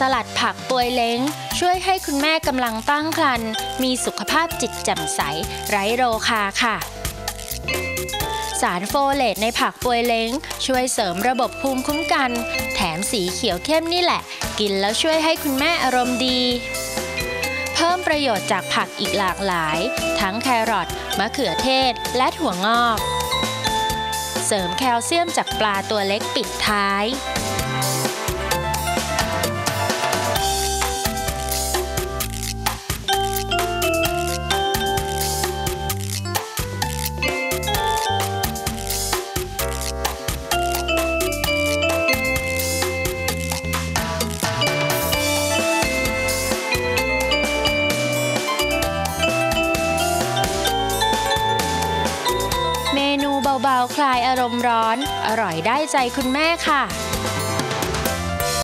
สลัดผักปวยเล้ง ช่วยให้คุณแม่กำลังตั้งครรภ์มีสุขภาพจิตแจ่มใส ไร้โรคาค่ะ สารโฟเลตในผักปวยเล้ง ช่วยเสริมระบบภูมิคุ้มกัน แถมสีเขียวเข้มนี่แหละ กินแล้วช่วยให้คุณแม่อารมณ์ดีเพิ่มประโยชน์จากผักอีกหลากหลาย ทั้งแครอทมะเขือเทศ และถั่วงอก เสริมแคลเซียมจากปลาตัวเล็กปิดท้าย เบาๆ คลายอารมณ์ร้อน อร่อยได้ใจคุณแม่ค่ะ